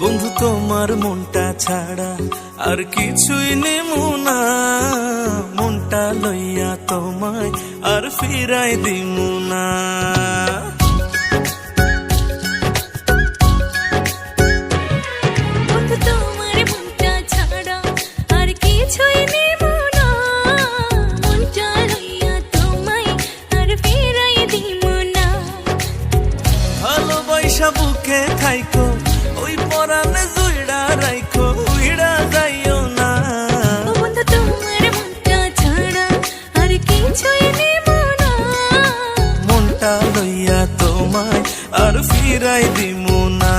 বন্ধু তোমার মনটা ছাড়া আর কিছুই নেমু না। মনটা লইয়া তোমায় আর ফিরাই দিমু না। বন্ধু তোমার আর ফিরাই দিমু না।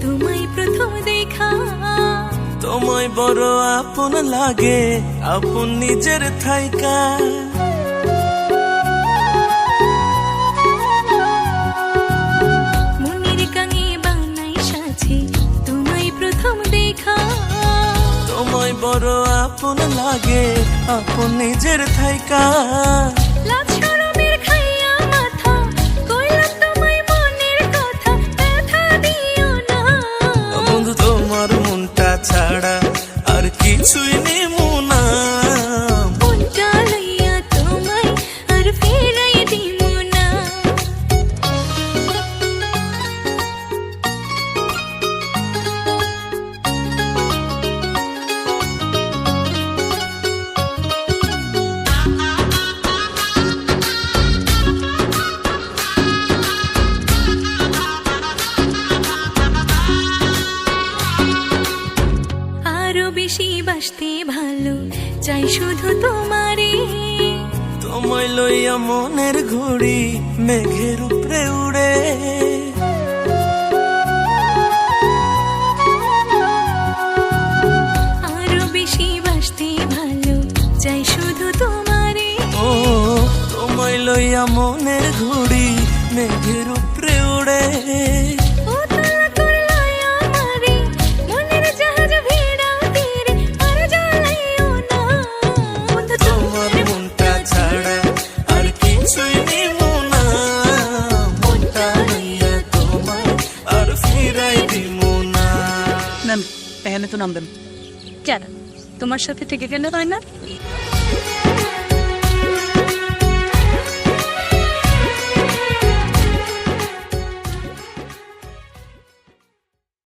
তোমায় প্রথম দেখা। তোমায় বড় আপন লাগে আপন নিজের থাইকা। তোমায় বড় আপন লাগে আপন নিজের থাইকা। ছাড়া আর কিছুই নেমু বাসতে ভালো চাই শুধু তোমারে তোমায় লইয়া মনের ঘুড়ি মেঘের উপরে উড়ে। আরও বেশি বাসতে ভালো চাই শুধু তোমারে ও তোমায় লইয়া মনের ঘুড়ি এখানে তো নামবেন কেন? তোমার সাথে থেকে গেলে হয় না?